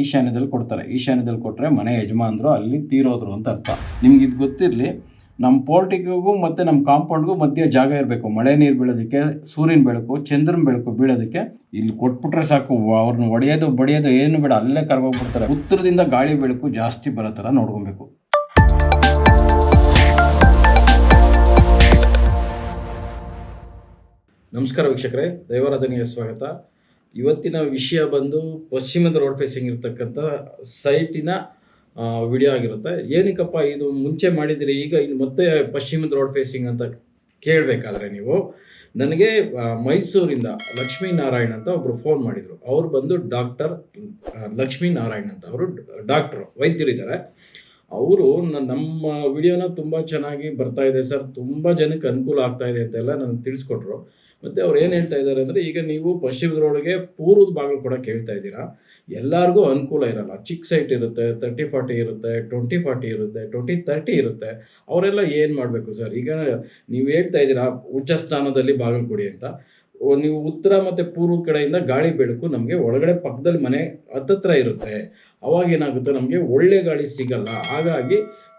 ಈಶಾನ್ಯದಲ್ಲಿ ಕೊಡ್ತಾರೆ. ಈಶಾನ್ಯದಲ್ಲಿ ಕೊಟ್ಟರೆ ಮನೆ ಯಜಮಾನರು ಅಲ್ಲಿ ತೀರೋದ್ರು ಅಂತ ಅರ್ಥ. ನಿಮ್ಗೆ ಇದು ಗೊತ್ತಿರಲಿ ನಮ್ಮ ಪೋರ್ಟಿಗೂ ಮತ್ತು ನಮ್ಮ ಕಾಂಪೌಂಡ್ಗೂ ಮಧ್ಯೆ ಜಾಗ ಇರಬೇಕು. ಮಳೆ ನೀರು ಬೀಳೋದಕ್ಕೆ, ಸೂರ್ಯನ ಬೆಳಕು, ಚಂದ್ರನ ಬೆಳಕು ಬೀಳೋದಕ್ಕೆ ಇಲ್ಲಿ ಕೊಟ್ಬಿಟ್ರೆ ಸಾಕು. ಅವ್ರನ್ನ ಒಡೆಯೋದು, ಬಡಿಯೋದು ಏನು ಬೇಡ, ಅಲ್ಲೇ ಕರ್ಗೋಗ್ಬಿಡ್ತಾರೆ. ಉತ್ತರದಿಂದ ಗಾಳಿ ಬೆಳಕು ಜಾಸ್ತಿ ಬರೋ ಥರ ನೋಡ್ಕೊಬೇಕು. ನಮಸ್ಕಾರ ವೀಕ್ಷಕರೇ. ದೈವಾರಾಧನೆಯ ಸ್ವಾಗತ. ಇವತ್ತಿನ ವಿಷಯ ಬಂದು ಪಶ್ಚಿಮದ ರೋಡ್ ಫೇಸಿಂಗ್ ಇರ್ತಕ್ಕಂಥ ಸೈಟಿನ ವಿಡಿಯೋ ಆಗಿರುತ್ತೆ. ಏನಕ್ಕಪ್ಪ ಇದು ಮುಂಚೆ ಮಾಡಿದಿರಿ ಈಗ ಇನ್ನು ಮತ್ತೆ ಪಶ್ಚಿಮದ ರೋಡ್ ಫೇಸಿಂಗ್ ಅಂತ ಕೇಳಬೇಕಾದ್ರೆ ನೀವು, ನನಗೆ ಮೈಸೂರಿಂದ ಲಕ್ಷ್ಮೀ ನಾರಾಯಣ್ ಅಂತ ಒಬ್ಬರು ಫೋನ್ ಮಾಡಿದರು. ಅವರು ಬಂದು ಡಾಕ್ಟರ್ ಲಕ್ಷ್ಮೀನಾರಾಯಣ ಅಂತ ಅವರು ಡಾಕ್ಟ್ರು ವೈದ್ಯರಿದ್ದಾರೆ ಅವರು ನಮ್ಮ ವಿಡಿಯೋನ ತುಂಬ ಚೆನ್ನಾಗಿ ಬರ್ತಾ ಇದೆ ಸರ್. ತುಂಬ ಜನಕ್ಕೆ ಅನುಕೂಲ ಆಗ್ತಾ ಇದೆ ಅಂತೆಲ್ಲ ನನಗೆ ತಿಳಿಸ್ಕೊಟ್ರು. ಮತ್ತು ಅವ್ರು ಏನು ಹೇಳ್ತಾ ಇದ್ದಾರೆ ಅಂದರೆ, ಈಗ ನೀವು ಪಶ್ಚಿಮದೊಳಗೆ ಪೂರ್ವದ ಬಾಗಿಲು ಕೂಡ ಕೇಳ್ತಾ ಇದ್ದೀರಾ. ಎಲ್ಲರಿಗೂ ಅನುಕೂಲ ಇರಲ್ಲ. ಚಿಕ್ಕ ಸೈಟ್ ಇರುತ್ತೆ ತರ್ಟಿ ಫಾರ್ಟಿ ಇರುತ್ತೆ ಟ್ವೆಂಟಿ ಫಾರ್ಟಿ ಇರುತ್ತೆ ಟ್ವೆಂಟಿ ತರ್ಟಿ ಇರುತ್ತೆ. ಅವರೆಲ್ಲ ಏನು ಮಾಡಬೇಕು ಸರ್ ಈಗ ನೀವು ಹೇಳ್ತಾ ಇದ್ದೀರಾ, ಉಚ್ಚ ಸ್ಥಾನದಲ್ಲಿ ಬಾಗಿಲು ಕೊಡಿ ಅಂತ. ನೀವು ಉತ್ತರ ಮತ್ತು ಪೂರ್ವ ಕಡೆಯಿಂದ ಗಾಳಿ ಬೆಳಕು ನಮಗೆ ಒಳಗಡೆ ಪಕ್ಕದಲ್ಲಿ ಮನೆ ಹತ್ತತ್ರ ಇರುತ್ತೆ. ಅವಾಗ ಏನಾಗುತ್ತೆ? ನಮಗೆ ಒಳ್ಳೆ ಗಾಳಿ ಸಿಗಲ್ಲ. ಹಾಗಾಗಿ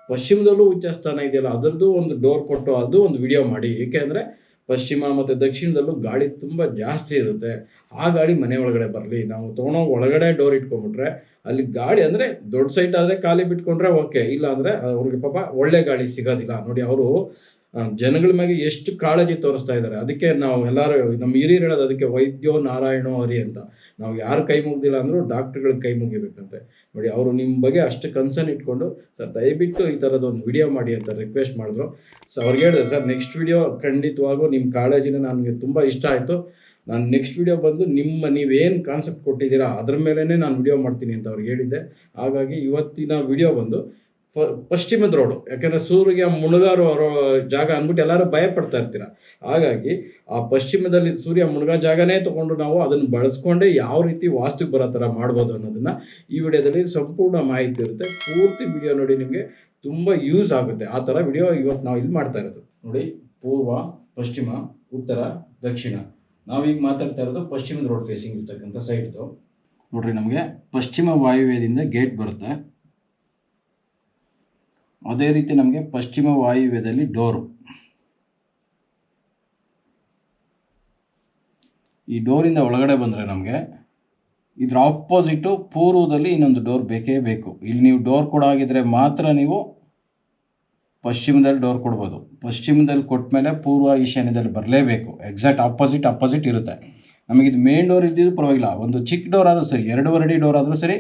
ಪಶ್ಚಿಮದಲ್ಲೂ ಉಚ್ಚ ಸ್ಥಾನ ಇದೆಯಲ್ಲ, ಅದರದ್ದು ಒಂದು ಡೋರ್ ಕೊಟ್ಟು ಅದು ಒಂದು ವಿಡಿಯೋ ಮಾಡಿ. ಏಕೆಂದರೆ ಪಶ್ಚಿಮ ಮತ್ತು ದಕ್ಷಿಣದಲ್ಲೂ ಗಾಳಿ ತುಂಬ ಜಾಸ್ತಿ ಇರುತ್ತೆ. ಆ ಗಾಳಿ ಮನೆ ಒಳಗಡೆ ಬರಲಿ. ನಾವು ತೊಗೊಂಡೋಗಿ ಒಳಗಡೆ ಡೋರ್ ಇಟ್ಕೊಂಡ್ಬಿಟ್ರೆ ಅಲ್ಲಿ ಗಾಳಿ ಅಂದರೆ ದೊಡ್ಡ ಸೈಟ್ ಆದರೆ ಖಾಲಿ ಬಿಟ್ಕೊಂಡ್ರೆ ಓಕೆ ಇಲ್ಲ ಅಂದರೆ ಅವ್ರಿಗೆ ಪಾಪ ಒಳ್ಳೆ ಗಾಳಿ ಸಿಗೋದಿಲ್ಲ. ನೋಡಿ, ಅವರು ಜನಗಳ ಮ್ಯಾಗೆ ಎಷ್ಟು ಕಾಳಜಿ ತೋರಿಸ್ತಾ ಇದ್ದಾರೆ. ಅದಕ್ಕೆ ನಾವು ಎಲ್ಲರೂ, ನಮ್ಮ ಹಿರಿಯರು ಹೇಳೋದು ಅದಕ್ಕೆ ವೈದ್ಯೋ ನಾರಾಯಣೋ ಹರಿ ಅಂತ. ನಾವು ಯಾರು ಕೈ ಮುಗ್ದಿಲ್ಲ ಅಂದರೂ ಡಾಕ್ಟ್ರುಗಳ ಕೈ ಮುಗಿಬೇಕಂತೆ. ನೋಡಿ, ಅವರು ನಿಮ್ಮ ಬಗ್ಗೆ ಅಷ್ಟು ಕನ್ಸರ್ನ್ ಇಟ್ಕೊಂಡು, ಸರ್ ದಯವಿಟ್ಟು ಈ ಥರದೊಂದು ವಿಡಿಯೋ ಮಾಡಿ ಅಂತ ರಿಕ್ವೆಸ್ಟ್ ಮಾಡಿದ್ರು. ಸೊ ಅವ್ರಿಗೆ ಹೇಳಿದೆ, ಸರ್ ನೆಕ್ಸ್ಟ್ ವಿಡಿಯೋ ಖಂಡಿತವಾಗೂ ನಿಮ್ಮ ಕಾಳಜಿನ ನನಗೆ ತುಂಬ ಇಷ್ಟ ಆಯಿತು. ನಾನು ನೆಕ್ಸ್ಟ್ ವಿಡಿಯೋ ಬಂದು ನಿಮ್ಮ ನೀವೇನು ಕಾನ್ಸೆಪ್ಟ್ ಕೊಟ್ಟಿದ್ದೀರಾ, ಅದ್ರ ಮೇಲೇ ನಾನು ವಿಡಿಯೋ ಮಾಡ್ತೀನಿ ಅಂತ ಅವ್ರಿಗೆ ಹೇಳಿದ್ದೆ. ಹಾಗಾಗಿ ಇವತ್ತಿನ ವಿಡಿಯೋ ಬಂದು ಪಶ್ಚಿಮದ ರೋಡು, ಯಾಕಂದರೆ ಸೂರ್ಯ ಮುಳುಗಾರು ಜಾಗ ಅಂದ್ಬಿಟ್ಟು ಎಲ್ಲರೂ ಭಯ ಪಡ್ತಾ ಇರ್ತೀರ. ಹಾಗಾಗಿ ಆ ಪಶ್ಚಿಮದಲ್ಲಿ ಸೂರ್ಯ ಮುಳುಗೋ ಜಾಗನೇ ತೊಗೊಂಡು ನಾವು ಅದನ್ನು ಬಳಸ್ಕೊಂಡೆ ಯಾವ ರೀತಿ ವಾಸ್ತುಗೆ ಬರೋ ಥರ ಮಾಡ್ಬೋದು ಅನ್ನೋದನ್ನು ಈ ವಿಡಿಯೋದಲ್ಲಿ ಸಂಪೂರ್ಣ ಮಾಹಿತಿ ಇರುತ್ತೆ. ಪೂರ್ತಿ ವಿಡಿಯೋ ನೋಡಿ ನಿಮಗೆ ತುಂಬ ಯೂಸ್ ಆಗುತ್ತೆ. ಆ ಥರ ವಿಡಿಯೋ ಇವತ್ತು ನಾವು ಇಲ್ಲಿ ಮಾಡ್ತಾ ಇರೋದು. ನೋಡಿ, ಪೂರ್ವ, ಪಶ್ಚಿಮ, ಉತ್ತರ, ದಕ್ಷಿಣ. ನಾವೀಗ ಮಾತಾಡ್ತಾ ಇರೋದು ಪಶ್ಚಿಮದ ರೋಡ್ ಫೇಸಿಂಗ್ ಇರ್ತಕ್ಕಂಥ ಸೈಟ್ದು ನೋಡ್ರಿ ನಮಗೆ ಪಶ್ಚಿಮ ವಾಯುವ್ಯದಿಂದ ಗೇಟ್ ಬರುತ್ತೆ. ಅದೇ ರೀತಿ ನಮಗೆ ಪಶ್ಚಿಮ ವಾಯುವ್ಯದಲ್ಲಿ ಡೋರು. ಈ ಡೋರಿಂದ ಒಳಗಡೆ ಬಂದರೆ ನಮಗೆ ಇದರ ಆಪೋಸಿಟು ಪೂರ್ವದಲ್ಲಿ ಇನ್ನೊಂದು ಡೋರ್ ಬೇಕೇ ಬೇಕು. ಇಲ್ಲಿ ನೀವು ಡೋರ್ ಕೊಡಾಗಿದ್ರೆ ಮಾತ್ರ ನೀವು ಪಶ್ಚಿಮದಲ್ಲಿ ಡೋರ್ ಕೊಡ್ಬೋದು. ಪಶ್ಚಿಮದಲ್ಲಿ ಕೊಟ್ಟ ಮೇಲೆ ಪೂರ್ವ ಈಶಾನ್ಯದಲ್ಲಿ ಬರಲೇಬೇಕು. ಎಕ್ಸಾಕ್ಟ್ ಆಪೋಸಿಟ್ ಅಪೋಸಿಟ್ ಇರುತ್ತೆ. ನಮಗಿದು ಮೇನ್ ಡೋರ್ ಇದ್ದಿದ್ದು ಪರವಾಗಿಲ್ಲ. ಒಂದು ಚಿಕ್ಕ ಡೋರ್ ಆದರೂ ಸರಿ, ಎರಡೂವರೆ ಅಡಿ ಡೋರ್ ಆದರೂ ಸರಿ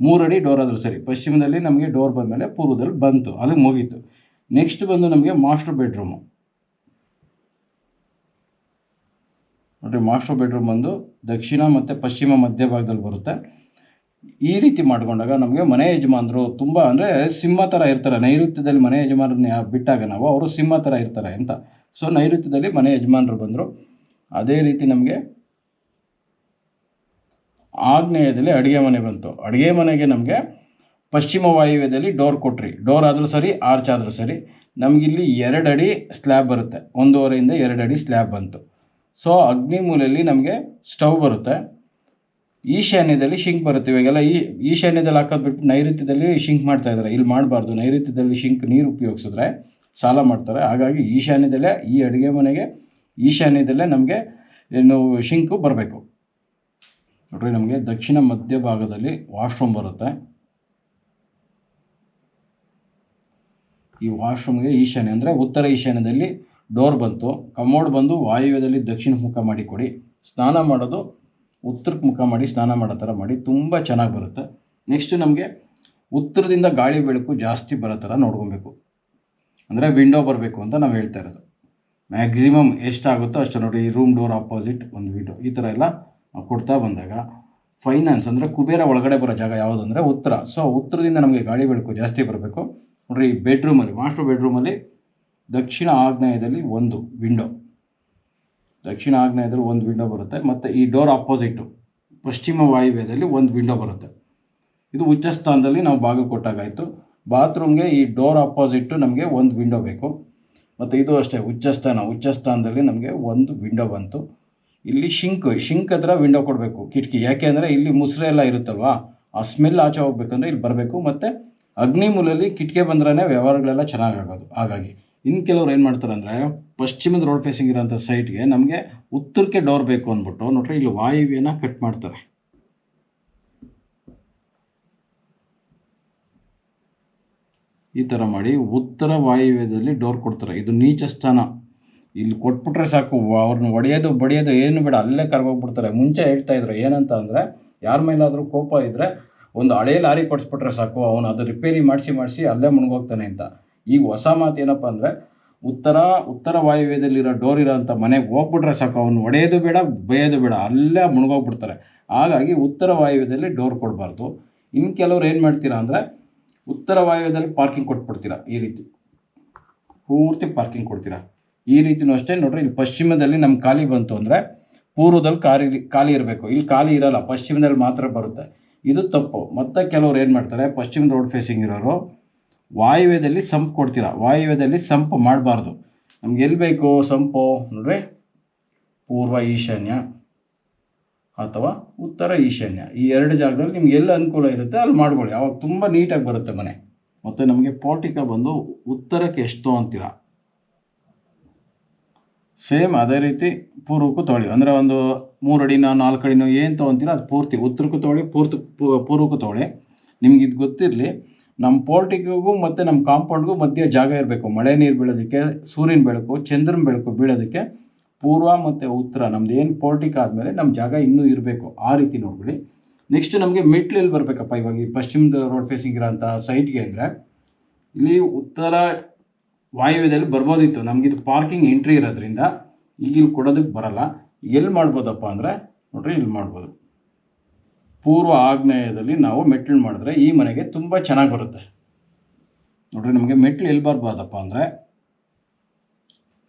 ಮೂರು ಅಡಿ ಡೋರ್ ಆದರೂ ಸರಿ, ಪಶ್ಚಿಮದಲ್ಲಿ ನಮಗೆ ಡೋರ್ ಬಂದ ಮೇಲೆ ಪೂರ್ವದಲ್ಲಿ ಬಂತು ಅದು ಮುಗೀತು. ನೆಕ್ಸ್ಟ್ ಬಂದು ನಮಗೆ ಮಾಸ್ಟರ್ ಬೆಡ್ರೂಮು ನೋಡಿರಿ ಮಾಸ್ಟರ್ ಬೆಡ್ರೂಮ್ ಬಂದು ದಕ್ಷಿಣ ಮತ್ತು ಪಶ್ಚಿಮ ಮಧ್ಯ ಭಾಗದಲ್ಲಿ ಬರುತ್ತೆ. ಈ ರೀತಿ ಮಾಡಿಕೊಂಡಾಗ ನಮಗೆ ಮನೆ ಯಜಮಾನರು ತುಂಬ ಅಂದರೆ ಸಿಂಹ ಥರ ಇರ್ತಾರೆ, ನೈಋತ್ಯದಲ್ಲಿ ಮನೆ ಯಜಮಾನರನ್ನ ಬಿಟ್ಟಾಗ ನಾವು ಅವರು ಸಿಂಹ ಥರ ಇರ್ತಾರೆ ಅಂತ. ಸೊ ನೈಋತ್ಯದಲ್ಲಿ ಮನೆ ಯಜಮಾನರು ಬಂದರು. ಅದೇ ರೀತಿ ನಮಗೆ ಆಗ್ನೇಯದಲ್ಲಿ ಅಡುಗೆ ಮನೆ ಬಂತು. ಅಡುಗೆ ಮನೆಗೆ ನಮಗೆ ಪಶ್ಚಿಮ ವಾಯುವ್ಯದಲ್ಲಿ ಡೋರ್ ಕೊಟ್ರಿ. ಡೋರ್ ಆದರೂ ಸರಿ, ಆರ್ಚ್ ಆದರೂ ಸರಿ, ನಮಗಿಲ್ಲಿ ಎರಡು ಅಡಿ ಸ್ಲ್ಯಾಬ್ ಬರುತ್ತೆ. ಒಂದೂವರೆಯಿಂದ ಎರಡು ಅಡಿ ಸ್ಲ್ಯಾಬ್ ಬಂತು. ಸೊ, ಅಗ್ನಿ ಮೂಲೆಯಲ್ಲಿ ನಮಗೆ ಸ್ಟವ್ ಬರುತ್ತೆ. ಈಶಾನ್ಯದಲ್ಲಿ ಶಿಂಕ್ ಬರುತ್ತೆ. ಇವಾಗೆಲ್ಲ ಈ ಈಶಾನ್ಯದಲ್ಲಿ ಹಾಕೋದು ಬಿಟ್ಟು ನೈಋತ್ಯದಲ್ಲಿ ಶಿಂಕ್ ಮಾಡ್ತಾ ಇದ್ದಾರೆ ಇಲ್ಲಿ ಮಾಡಬಾರ್ದು. ನೈಋತ್ಯದಲ್ಲಿ ಶಿಂಕ್ ನೀರು ಉಪಯೋಗಿಸಿದ್ರೆ ಸಾಲ ಮಾಡ್ತಾರೆ. ಹಾಗಾಗಿ ಈಶಾನ್ಯದಲ್ಲೇ ಈ ಅಡುಗೆ ಮನೆಗೆ ಈಶಾನ್ಯದಲ್ಲೇ ನಮಗೆ ಏನು ಶಿಂಕು ಬರಬೇಕು. ನೋಡ್ರಿ, ನಮಗೆ ದಕ್ಷಿಣ ಮಧ್ಯಭಾಗದಲ್ಲಿ ವಾಶ್ರೂಮ್ ಬರುತ್ತೆ. ಈ ವಾಶ್ರೂಮ್ಗೆ ಈಶಾನ್ಯ ಅಂದರೆ ಉತ್ತರ ಈಶಾನ್ಯದಲ್ಲಿ ಡೋರ್ ಬಂತು. ಕಮೋಡ್ ಬಂದು ವಾಯುವ್ಯದಲ್ಲಿ ದಕ್ಷಿಣ ಮುಖ ಮಾಡಿ ಕೊಡಿ. ಸ್ನಾನ ಮಾಡೋದು ಉತ್ತರಕ್ಕೆ ಮುಖ ಮಾಡಿ ಸ್ನಾನ ಮಾಡೋ ಥರ ಮಾಡಿ, ತುಂಬ ಚೆನ್ನಾಗಿ ಬರುತ್ತೆ. ನೆಕ್ಸ್ಟ್ ನಮಗೆ ಉತ್ತರದಿಂದ ಗಾಳಿ ಬೆಳಕು ಜಾಸ್ತಿ ಬರೋ ಥರ ನೋಡ್ಕೊಬೇಕು. ಅಂದರೆ ವಿಂಡೋ ಬರಬೇಕು ಅಂತ ನಾವು ಹೇಳ್ತಾ ಇರೋದು. ಮ್ಯಾಕ್ಸಿಮಮ್ ಎಷ್ಟಾಗುತ್ತೋ ಅಷ್ಟು ನೋಡಿ ರೂಮ್ ಡೋರ್ ಆಪೋಸಿಟ್ ಒಂದು ವಿಂಡೋ ಈ ಥರ ಎಲ್ಲ ಕೊಡ್ತಾ ಬಂದಾಗ ಫೈನಾನ್ಸ್ ಅಂದರೆ ಕುಬೇರ ಒಳಗಡೆ ಬರೋ ಜಾಗ ಯಾವುದಂದರೆ ಉತ್ತರ. ಸೊ ಉತ್ತರದಿಂದ ನಮಗೆ ಗಾಳಿ ಬೆಳಕು ಜಾಸ್ತಿ ಬರಬೇಕು. ನೋಡ್ರಿ ಬೆಡ್ರೂಮಲ್ಲಿ ಮಾಸ್ಟರ್ ಬೆಡ್ರೂಮಲ್ಲಿ ದಕ್ಷಿಣ ಆಗ್ನೇಯದಲ್ಲಿ ಒಂದು ವಿಂಡೋ ದಕ್ಷಿಣ ಆಗ್ನೇಯದಲ್ಲಿ ಒಂದು ವಿಂಡೋ ಬರುತ್ತೆ. ಮತ್ತು ಈ ಡೋರ್ ಅಪೋಸಿಟ್ಟು ಪಶ್ಚಿಮ ವಾಯುವ್ಯದಲ್ಲಿ ಒಂದು ವಿಂಡೋ ಬರುತ್ತೆ. ಇದು ಉಚ್ಚ ಸ್ಥಾನದಲ್ಲಿ ನಾವು ಬಾಗಿಲು ಕೊಟ್ಟಾಗಾಯಿತು. ಬಾತ್ರೂಮ್ಗೆ ಈ ಡೋರ್ ಅಪೋಸಿಟ್ಟು ನಮಗೆ ಒಂದು ವಿಂಡೋ ಬೇಕು. ಮತ್ತು ಇದು ಅಷ್ಟೇ ಉಚ್ಚ ಸ್ಥಾನ ಉಚ್ಚ ಸ್ಥಾನದಲ್ಲಿ ನಮಗೆ ಒಂದು ವಿಂಡೋ ಬಂತು. ಇಲ್ಲಿ ಶಿಂಕ್ ಶಿಂಕ್ ಹತ್ರ ವಿಂಡೋ ಕೊಡಬೇಕು, ಕಿಟಕಿ. ಯಾಕೆ ಅಂದರೆ ಇಲ್ಲಿ ಮುಸ್ರೆ ಎಲ್ಲ ಇರುತ್ತಲ್ವಾ? ಆ ಸ್ಮೆಲ್ ಆಚೆ ಹೋಗ್ಬೇಕಂದ್ರೆ ಇಲ್ಲಿ ಬರಬೇಕು. ಮತ್ತು ಅಗ್ನಿ ಮೂಲಲ್ಲಿ ಕಿಟಕಿ ಬಂದ್ರೇ ವ್ಯವಹಾರಗಳೆಲ್ಲ ಚೆನ್ನಾಗಿ ಆಗೋದು ಹಾಗಾಗಿ ಇನ್ನು ಕೆಲವ್ರು ಏನು ಮಾಡ್ತಾರೆ ಅಂದರೆ ಪಶ್ಚಿಮದ ರೋಡ್ ಫೇಸಿಂಗ್ ಇರೋಂಥ ಸೈಟ್ಗೆ ನಮಗೆ ಉತ್ತರಕ್ಕೆ ಡೋರ್ ಬೇಕು ಅಂದ್ಬಿಟ್ಟು ನೋಡ್ರಿ, ಇಲ್ಲಿ ವಾಯುವ್ಯನ ಕಟ್ ಮಾಡ್ತಾರೆ. ಈ ಥರ ಮಾಡಿ ಉತ್ತರ ವಾಯುವ್ಯದಲ್ಲಿ ಡೋರ್ ಕೊಡ್ತಾರೆ. ಇದು ನೀಚ ಸ್ಥಾನ. ಇಲ್ಲಿ ಕೊಟ್ಬಿಟ್ರೆ ಸಾಕು, ಅವ್ರನ್ನ ಹೊಡೆಯೋದು, ಬಡಿಯೋದು ಏನು ಬೇಡ, ಅಲ್ಲೇ ಕರ್ಗೋಗ್ಬಿಡ್ತಾರೆ. ಮುಂಚೆ ಹೇಳ್ತಾ ಇದ್ರು, ಏನಂತ ಅಂದರೆ, ಯಾರ ಮೇಲಾದರೂ ಕೋಪ ಇದ್ದರೆ ಒಂದು ಹಳೆ ಲಾರಿ ಕೊಡಿಸ್ಬಿಟ್ರೆ ಸಾಕು, ಅವನು ಅದು ರಿಪೇರಿ ಮಾಡಿಸಿ ಮಾಡಿಸಿ ಅಲ್ಲೇ ಮುಣ್ಗೋಗ್ತಾನೆ ಅಂತ. ಈಗ ಹೊಸ ಮಾತು ಏನಪ್ಪ ಅಂದರೆ, ಉತ್ತರ ಉತ್ತರ ವಾಯುವ್ಯದಲ್ಲಿರೋ ಡೋರ್ ಇರೋಂಥ ಮನೆಗೆ ಹೋಗ್ಬಿಟ್ರೆ ಸಾಕು, ಅವ್ನು ಹೊಡೆಯೋದು ಬೇಡ, ಬೈಯೋದು ಬೇಡ, ಅಲ್ಲೇ ಮುಣ್ಗೋಗ್ಬಿಡ್ತಾರೆ. ಹಾಗಾಗಿ ಉತ್ತರ ವಾಯುವ್ಯದಲ್ಲಿ ಡೋರ್ ಕೊಡಬಾರ್ದು. ಇನ್ನು ಕೆಲವ್ರು ಏನು ಮಾಡ್ತೀರಾ ಅಂದರೆ, ಉತ್ತರ ವಾಯುವ್ಯದಲ್ಲಿ ಪಾರ್ಕಿಂಗ್ ಕೊಟ್ಬಿಡ್ತೀರಾ, ಈ ರೀತಿ. ಪೂರ್ತಿ ಪಾರ್ಕಿಂಗ್ ಕೊಡ್ತೀರಾ. ಈ ರೀತಿನೂ ಅಷ್ಟೇ. ನೋಡ್ರಿ, ಇಲ್ಲಿ ಪಶ್ಚಿಮದಲ್ಲಿ ನಮ್ಮ ಖಾಲಿ ಬಂತು ಅಂದರೆ ಪೂರ್ವದಲ್ಲಿ ಖಾಲಿ ಖಾಲಿ ಇರಬೇಕು. ಇಲ್ಲಿ ಖಾಲಿ ಇರಲ್ಲ, ಪಶ್ಚಿಮದಲ್ಲಿ ಮಾತ್ರ ಬರುತ್ತೆ. ಇದು ತಪ್ಪು. ಮತ್ತೆ ಕೆಲವ್ರು ಏನು ಮಾಡ್ತಾರೆ, ಪಶ್ಚಿಮ ರೋಡ್ ಫೇಸಿಂಗ್ ಇರೋರು, ವಾಯುವ್ಯದಲ್ಲಿ ಸಂಪ್ ಕೊಡ್ತೀರಾ? ವಾಯುವ್ಯದಲ್ಲಿ ಸಂಪ್ ಮಾಡಬಾರ್ದು. ನಮ್ಗೆ ಎಲ್ಲಿ ಬೇಕು ಸಂಪು? ನೋಡ್ರಿ, ಪೂರ್ವ ಈಶಾನ್ಯ ಅಥವಾ ಉತ್ತರ ಈಶಾನ್ಯ. ಈ ಎರಡು ಜಾಗದಲ್ಲಿ ನಿಮ್ಗೆ ಎಲ್ಲಿ ಅನುಕೂಲ ಇರುತ್ತೆ, ಅಲ್ಲಿ ಮಾಡ್ಕೊಳ್ಳಿ. ಅವಾಗ ತುಂಬ ನೀಟಾಗಿ ಬರುತ್ತೆ ಮನೆ. ಮತ್ತು ನಮಗೆ ಪೋಟಿಕ ಬಂದು ಉತ್ತರಕ್ಕೆ ಎಷ್ಟು ಅಂತೀರಾ? ಸೇಮ್ ಅದೇ ರೀತಿ ಪೂರ್ವಕ್ಕೂ ತೊಗೊಳ್ಳಿ. ಅಂದರೆ ಒಂದು ಮೂರು ಅಡಿನೋ ನಾಲ್ಕು ಅಡಿನೋ ಏನು ತೊಗೊತೀರ ಅದು ಪೂರ್ತಿ, ಉತ್ತರಕ್ಕೂ ತೊಗೊಳ್ಳಿ, ಪೂರ್ತಿ ಪೂರ್ವಕ್ಕೂ ತೊಗೊಳ್ಳಿ. ನಿಮ್ಗೆ ಇದು ಗೊತ್ತಿರಲಿ, ನಮ್ಮ ಪೋರ್ಟಿಗೂ ಮತ್ತು ನಮ್ಮ ಕಾಂಪೌಂಡ್ಗೂ ಮಧ್ಯೆ ಜಾಗ ಇರಬೇಕು. ಮಳೆ ನೀರು ಬೀಳೋದಕ್ಕೆ, ಸೂರ್ಯನ ಬೆಳಕು, ಚಂದ್ರನ ಬೆಳಕು ಬೀಳೋದಕ್ಕೆ ಪೂರ್ವ ಮತ್ತು ಉತ್ತರ, ನಮ್ದು ಏನು ಪೋರ್ಟಿಕ್ ಆದಮೇಲೆ ನಮ್ಮ ಜಾಗ ಇನ್ನೂ ಇರಬೇಕು. ಆ ರೀತಿ ನೋಡ್ಬಿಡಿ. ನೆಕ್ಸ್ಟ್ ನಮಗೆ ಮೆಟ್ಲಲ್ಲಿ ಬರಬೇಕಪ್ಪ ಇವಾಗ ಈ ಪಶ್ಚಿಮದ ರೋಡ್ ಫೇಸಿಂಗ್ ಇರೋಂಥ ಸೈಟ್ಗೆ ಅಂದರೆ, ಇಲ್ಲಿ ಉತ್ತರ ವಾಯುವ್ಯದಲ್ಲಿ ಬರ್ಬೋದಿತ್ತು. ನಮಗಿದು ಪಾರ್ಕಿಂಗ್ ಎಂಟ್ರಿ ಇರೋದ್ರಿಂದ ಈಗ ಇಲ್ಲಿ ಕೊಡೋದಕ್ಕೆ ಬರಲ್ಲ. ಎಲ್ಲಿ ಮಾಡ್ಬೋದಪ್ಪ ಅಂದರೆ, ನೋಡ್ರಿ, ಇಲ್ಲಿ ಮಾಡ್ಬೋದು. ಪೂರ್ವ ಆಗ್ನೇಯದಲ್ಲಿ ನಾವು ಮೆಟ್ಲು ಮಾಡಿದ್ರೆ ಈ ಮನೆಗೆ ತುಂಬ ಚೆನ್ನಾಗಿ ಬರುತ್ತೆ. ನೋಡ್ರಿ, ನಮಗೆ ಮೆಟ್ಲು ಎಲ್ಲಿ ಬರ್ಬಾರ್ದಪ್ಪ ಅಂದರೆ,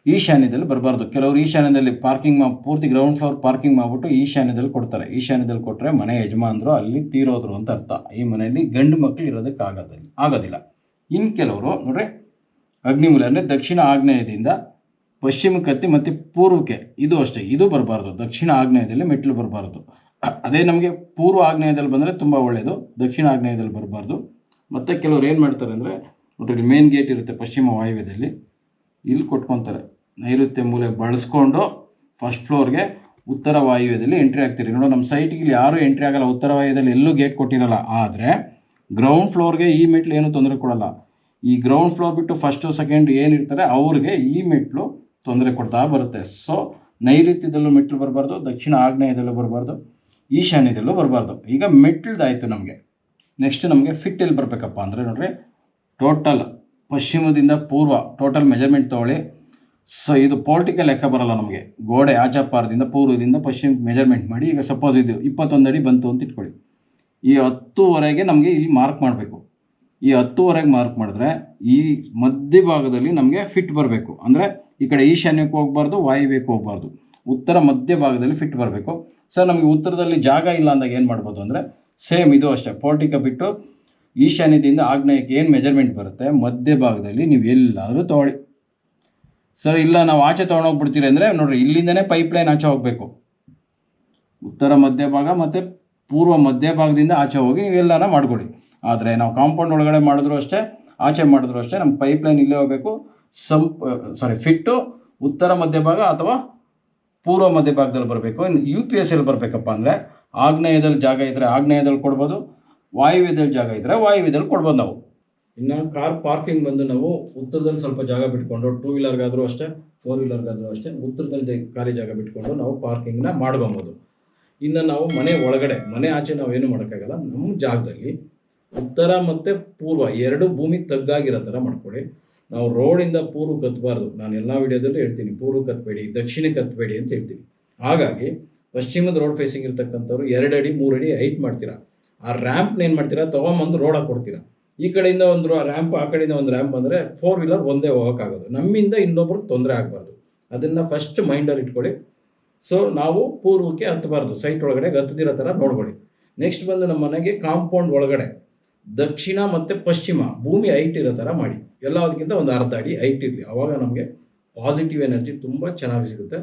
ಈಶಾನ್ಯದಲ್ಲಿ ಬರಬಾರ್ದು. ಕೆಲವರು ಈಶಾನ್ಯದಲ್ಲಿ ಪಾರ್ಕಿಂಗ್ ಮಾ, ಪೂರ್ತಿ ಗ್ರೌಂಡ್ ಫ್ಲೋರ್ ಪಾರ್ಕಿಂಗ್ ಮಾಡಿಬಿಟ್ಟು ಈಶಾನ್ಯದಲ್ಲಿ ಕೊಡ್ತಾರೆ. ಈಶಾನ್ಯದಲ್ಲಿ ಕೊಟ್ಟರೆ ಮನೆ ಯಜಮಾನರು ಅಲ್ಲಿ ತೀರೋದ್ರು ಅಂತ ಅರ್ಥ. ಈ ಮನೆಯಲ್ಲಿ ಗಂಡು ಮಕ್ಕಳು ಇರೋದಕ್ಕೆ ಆಗೋದಿಲ್ಲ. ಆಗೋದಿಲ್ಲ ಇನ್ನು ಕೆಲವರು, ನೋಡ್ರಿ ಅಗ್ನಿಮೂಲ ಅಂದರೆ ದಕ್ಷಿಣ ಆಗ್ನೇಯದಿಂದ ಪಶ್ಚಿಮ ಕತ್ತಿ ಮತ್ತು ಪೂರ್ವಕ್ಕೆ. ಇದು ಅಷ್ಟೇ, ಇದು ಬರಬಾರ್ದು. ದಕ್ಷಿಣ ಆಗ್ನೇಯದಲ್ಲಿ ಮೆಟ್ಲು ಬರಬಾರ್ದು. ಅದೇ ನಮಗೆ ಪೂರ್ವ ಆಗ್ನೇಯದಲ್ಲಿ ಬಂದರೆ ತುಂಬ ಒಳ್ಳೆಯದು ದಕ್ಷಿಣ ಆಗ್ನೇಯದಲ್ಲಿ ಬರಬಾರ್ದು. ಮತ್ತು ಕೆಲವ್ರು ಏನು ಮಾಡ್ತಾರೆ ಅಂದರೆ ಒಟ್ಟು ಮೇನ್ ಗೇಟ್ ಇರುತ್ತೆ ಪಶ್ಚಿಮ ವಾಯುವ್ಯದಲ್ಲಿ. ಇಲ್ಲಿ ಕೊಟ್ಕೊತಾರೆ. ನೈಋತ್ಯ ಮೂಲೆ ಬಳಸ್ಕೊಂಡು ಫಸ್ಟ್ ಫ್ಲೋರ್ಗೆ ಉತ್ತರ ವಾಯುವ್ಯದಲ್ಲಿ ಎಂಟ್ರಿ ಆಗ್ತೀರಿ. ನೋಡೋ ನಮ್ಮ ಸೈಟಿಗೆ ಇಲ್ಲಿ ಯಾರೂ ಎಂಟ್ರಿ ಆಗಲ್ಲ, ಉತ್ತರ ವಾಯುವ್ಯದಲ್ಲಿ ಎಲ್ಲೂ ಗೇಟ್ ಕೊಟ್ಟಿರಲ್ಲ. ಆದರೆ ಗ್ರೌಂಡ್ ಫ್ಲೋರ್ಗೆ ಈ ಮೆಟ್ಲು ಏನೂ ತೊಂದರೆ ಕೊಡಲ್ಲ. ಈ ಗ್ರೌಂಡ್ ಫ್ಲೋರ್ ಬಿಟ್ಟು ಫಸ್ಟು ಸೆಕೆಂಡ್ ಏನಿರ್ತಾರೆ ಅವ್ರಿಗೆ ಈ ಮೆಟ್ಲು ತೊಂದರೆ ಕೊಡ್ತಾ ಬರುತ್ತೆ. ಸೊ ನೈಋತ್ಯದಲ್ಲೂ ಮೆಟ್ಲು ಬರಬಾರ್ದು, ದಕ್ಷಿಣ ಆಗ್ನೇಯದಲ್ಲೂ ಬರಬಾರ್ದು, ಈಶಾನ್ಯದಲ್ಲೂ ಬರಬಾರ್ದು. ಈಗ ಮೆಟ್ಲದಾಯಿತು ನಮಗೆ. ನೆಕ್ಸ್ಟ್ ನಮಗೆ ಫಿಟ್ ಎಲ್ಲಿ ಬರಬೇಕಪ್ಪ ಅಂದರೆ ನೋಡ್ರಿ ಟೋಟಲ್ ಪಶ್ಚಿಮದಿಂದ ಪೂರ್ವ ಟೋಟಲ್ ಮೆಜರ್ಮೆಂಟ್ ತೊಗೊಳ್ಳಿ. ಸೊ ಇದು ಪೊಲಿಟಿಕಲ್ ಲೆಕ್ಕ ಬರಲ್ಲ ನಮಗೆ. ಗೋಡೆ ಆಚಾಪಾರದಿಂದ ಪೂರ್ವದಿಂದ ಪಶ್ಚಿಮ ಮೆಜರ್ಮೆಂಟ್ ಮಾಡಿ, ಈಗ ಸಪೋಸ್ ಇದು ಇಪ್ಪತ್ತೊಂದು ಅಡಿ ಬಂತು ಅಂತ ಇಟ್ಕೊಳ್ಳಿ. ಈ ಹತ್ತುವರೆಗೆ ನಮಗೆ ಇಲ್ಲಿ ಮಾರ್ಕ್ ಮಾಡಬೇಕು. ಈ ಹತ್ತುವರೆಗೆ ಮಾರ್ಕ್ ಮಾಡಿದ್ರೆ ಈ ಮಧ್ಯಭಾಗದಲ್ಲಿ ನಮಗೆ ಫಿಟ್ ಬರಬೇಕು. ಅಂದರೆ ಈ ಕಡೆ ಈಶಾನ್ಯಕ್ಕೆ ಹೋಗ್ಬಾರ್ದು ವಾಯುವ್ಯಕ್ಕೆ ಹೋಗಬಾರ್ದು. ಉತ್ತರ ಮಧ್ಯ ಭಾಗದಲ್ಲಿ ಫಿಟ್ ಬರಬೇಕು. ಸರ್ ನಮಗೆ ಉತ್ತರದಲ್ಲಿ ಜಾಗ ಇಲ್ಲ ಅಂದಾಗ ಏನು ಮಾಡ್ಬೋದು ಅಂದರೆ ಸೇಮ್ ಇದು ಅಷ್ಟೇ. ಪೋರ್ಟಿಕ ಬಿಟ್ಟು ಈಶಾನ್ಯದಿಂದ ಆಗ್ನೇಯಕ್ಕೆ ಏನು ಮೆಜರ್ಮೆಂಟ್ ಬರುತ್ತೆ? ಮಧ್ಯಭಾಗದಲ್ಲಿ ನೀವು ಎಲ್ಲಾದರೂ ತೊಗೊಳ್ಳಿ. ಸರ್ ಇಲ್ಲ, ನಾವು ಆಚೆ ತೊಗೊಂಡೋಗ್ಬಿಡ್ತೀರಿ ಅಂದರೆ ನೋಡ್ರಿ, ಇಲ್ಲಿಂದನೇ ಪೈಪ್ ಲೈನ್ ಆಚೆ ಹೋಗಬೇಕು. ಉತ್ತರ ಮಧ್ಯಭಾಗ ಮತ್ತು ಪೂರ್ವ ಮಧ್ಯ ಭಾಗದಿಂದ ಆಚೆ ಹೋಗಿ ನೀವೆಲ್ಲನ ಮಾಡ್ಕೊಳ್ಳಿ. ಆದರೆ ನಾವು ಕಾಂಪೌಂಡ್ ಒಳಗಡೆ ಮಾಡಿದ್ರು ಅಷ್ಟೇ, ಆಚೆ ಮಾಡಿದ್ರು ಅಷ್ಟೇ ನಮ್ಮ ಪೈಪ್ ಲೈನ್ ಇಲ್ಲೇ ಹೋಗಬೇಕು. ಸಂಪ್ ಸಾರಿ ಫಿಟ್ಟು ಉತ್ತರ ಮಧ್ಯಭಾಗ ಅಥವಾ ಪೂರ್ವ ಮಧ್ಯಭಾಗದಲ್ಲಿ ಬರಬೇಕು. ಇನ್ನು ಯು ಪಿ ಎಸ್ ಎಲ್ಲಿ ಬರಬೇಕಪ್ಪ ಅಂದರೆ ಆಗ್ನೇಯದಲ್ಲಿ ಜಾಗ ಇದ್ದರೆ ಆಗ್ನೇಯದಲ್ಲಿ ಕೊಡ್ಬೋದು, ವಾಯುವ್ಯದಲ್ಲಿ ಜಾಗ ಇದ್ದರೆ ವಾಯುವ್ಯದಲ್ಲಿ ಕೊಡ್ಬೋದು ನಾವು. ಇನ್ನು ಕಾರ್ ಪಾರ್ಕಿಂಗ್ ಬಂದು ನಾವು ಉತ್ತರದಲ್ಲಿ ಸ್ವಲ್ಪ ಜಾಗ ಬಿಟ್ಕೊಂಡು ಟೂ ವೀಲರ್ಗಾದರೂ ಅಷ್ಟೇ ಫೋರ್ ವೀಲರ್ಗಾದರೂ ಅಷ್ಟೇ ಉತ್ತರದಲ್ಲಿ ಖಾಲಿ ಜಾಗ ಬಿಟ್ಕೊಂಡು ನಾವು ಪಾರ್ಕಿಂಗ್ನ ಮಾಡ್ಕೊಬೋದು. ಇನ್ನು ನಾವು ಮನೆ ಒಳಗಡೆ, ಮನೆ ಆಚೆ ನಾವು ಏನು ಮಾಡೋಕ್ಕಾಗಲ್ಲ, ನಮ್ಮ ಜಾಗದಲ್ಲಿ ಉತ್ತರ ಮತ್ತು ಪೂರ್ವ, ಎರಡು ಭೂಮಿ ತಗ್ಗಾಗಿರೋ ಥರ ಮಾಡ್ಕೊಳ್ಳಿ. ನಾವು ರೋಡಿಂದ ಪೂರ್ವ ಕತ್ತಬಾರ್ದು ನಾನು ಎಲ್ಲ ವಿಡಿಯೋದಲ್ಲೂ ಹೇಳ್ತೀನಿ, ಪೂರ್ವ ಕತ್ತಬೇಡಿ ದಕ್ಷಿಣ ಕತ್ತಬೇಡಿ ಅಂತ ಹೇಳ್ತೀನಿ. ಹಾಗಾಗಿ, ಪಶ್ಚಿಮದ ರೋಡ್ ಫೇಸಿಂಗ್ ಇರ್ತಕ್ಕಂಥವ್ರು ಎರಡು ಅಡಿ, ಮೂರು ಅಡಿ ಹೈಟ್ ಮಾಡ್ತೀರಾ. ಆ ರ್ಯಾಂಪ್ನ ಏನು ಮಾಡ್ತೀರಾ? ತೊಗೊಂಬಂದು ರೋಡ್ ಹಾಕ್ಕೊಡ್ತೀರಾ ಈ ಕಡೆಯಿಂದ ಒಂದು ರ್ಯಾಂಪ್ ಆ ಕಡೆಯಿಂದ ಒಂದು ರ್ಯಾಂಪ್ ಅಂದರೆ ಫೋರ್ ವೀಲರ್ ಒಂದೇ ಹೋಗೋಕ್ಕಾಗೋದು ನಮ್ಮಿಂದ ಇನ್ನೊಬ್ರಿಗೆ ತೊಂದರೆ ಆಗಬಾರ್ದು. ಅದನ್ನು ಫಸ್ಟ್ ಮೈಂಡಲ್ಲಿ ಇಟ್ಕೊಳ್ಳಿ. ಸೊ ನಾವು ಪೂರ್ವಕ್ಕೆ ಹತ್ತಬಾರ್ದು ಸೈಟ್ ಒಳಗಡೆ ಹತ್ತದಿರೋ ಥರ ನೋಡ್ಕೊಳ್ಳಿ. ನೆಕ್ಸ್ಟ್ ಬಂದು ನಮ್ಮ ಮನೆಗೆ ಕಾಂಪೌಂಡ್ ಒಳಗಡೆ. ದಕ್ಷಿಣ ಮತ್ತು ಪಶ್ಚಿಮ ಭೂಮಿ ಐಟ್ ಇರೋ ಥರ ಮಾಡಿ. ಎಲ್ಲದಕ್ಕಿಂತ ಒಂದು ಅರ್ಧ ಅಡಿ ಹೈಟ್ ಇರಲಿ. ಆವಾಗ ನಮಗೆ ಪಾಸಿಟಿವ್ ಎನರ್ಜಿ ತುಂಬ ಚೆನ್ನಾಗಿ ಸಿಗುತ್ತೆ.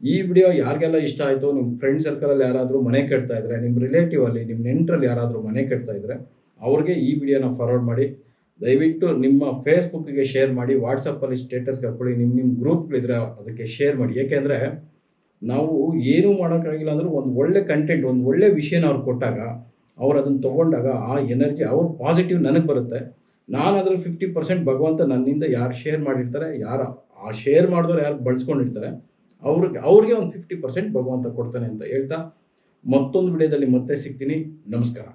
ಈ ವಿಡಿಯೋ ಯಾರಿಗೆಲ್ಲ ಇಷ್ಟ ಆಯಿತು ನಿಮ್ಮ ಫ್ರೆಂಡ್ ಸರ್ಕಲಲ್ಲಿ ಯಾರಾದರೂ ಮನೆ ಕಟ್ತಾ ಇದ್ರೆ ನಿಮ್ಮ ರಿಲೇಟಿವ್ ಅಲ್ಲಿ ನಿಮ್ಮ ನೆಂಟರಲ್ಲಿ ಯಾರಾದರೂ ಮನೆ ಕಟ್ತಾ ಇದ್ರೆ, ಅವ್ರಿಗೆ ಈ ವಿಡಿಯೋನ ಫಾರ್ವರ್ಡ್ ಮಾಡಿ. ದಯವಿಟ್ಟು ನಿಮ್ಮ ಫೇಸ್ಬುಕ್ಗೆ ಶೇರ್ ಮಾಡಿ ವಾಟ್ಸಪ್ಪಲ್ಲಿ ಸ್ಟೇಟಸ್ಗೆ ಹಾಕೊಳ್ಳಿ ನಿಮ್ಮ ನಿಮ್ಮ ಗ್ರೂಪ್ಗಳಿದ್ರೆ ಅದಕ್ಕೆ ಶೇರ್ ಮಾಡಿ. ಏಕೆಂದರೆ ನಾವು ಏನೂ ಮಾಡೋಕ್ಕಾಗಿಲ್ಲ ಅಂದರೂ ಒಂದು ಒಳ್ಳೆ ಕಂಟೆಂಟ್ ಒಂದು ಒಳ್ಳೆ ವಿಷಯನ ಅವ್ರು ಕೊಟ್ಟಾಗ ಅವ್ರು ಅದನ್ನು ತೊಗೊಂಡಾಗ ಆ ಎನರ್ಜಿ, ಅವ್ರ ಪಾಸಿಟಿವ್ ನನಗೆ ಬರುತ್ತೆ. ನಾನು ಅದ್ರಲ್ಲಿ ಫಿಫ್ಟಿ ಪರ್ಸೆಂಟ್ ಭಗವಂತ ನನ್ನಿಂದ ಯಾರು ಶೇರ್ ಮಾಡಿರ್ತಾರೆ, ಯಾರು ಆ ಶೇರ್ ಮಾಡಿದವ್ರು ಯಾರು ಬಳಸ್ಕೊಂಡಿರ್ತಾರೆ, ಅವ್ರಿಗೆ ಅವ್ರಿಗೆ ಒಂದು ಫಿಫ್ಟಿ ಪರ್ಸೆಂಟ್ ಭಗವಂತ ಕೊಡ್ತಾನೆ ಅಂತ ಹೇಳ್ತಾ ಮತ್ತೊಂದು ವಿಡಿಯೋದಲ್ಲಿ ಮತ್ತೆ ಸಿಗ್ತೀನಿ. ನಮಸ್ಕಾರ.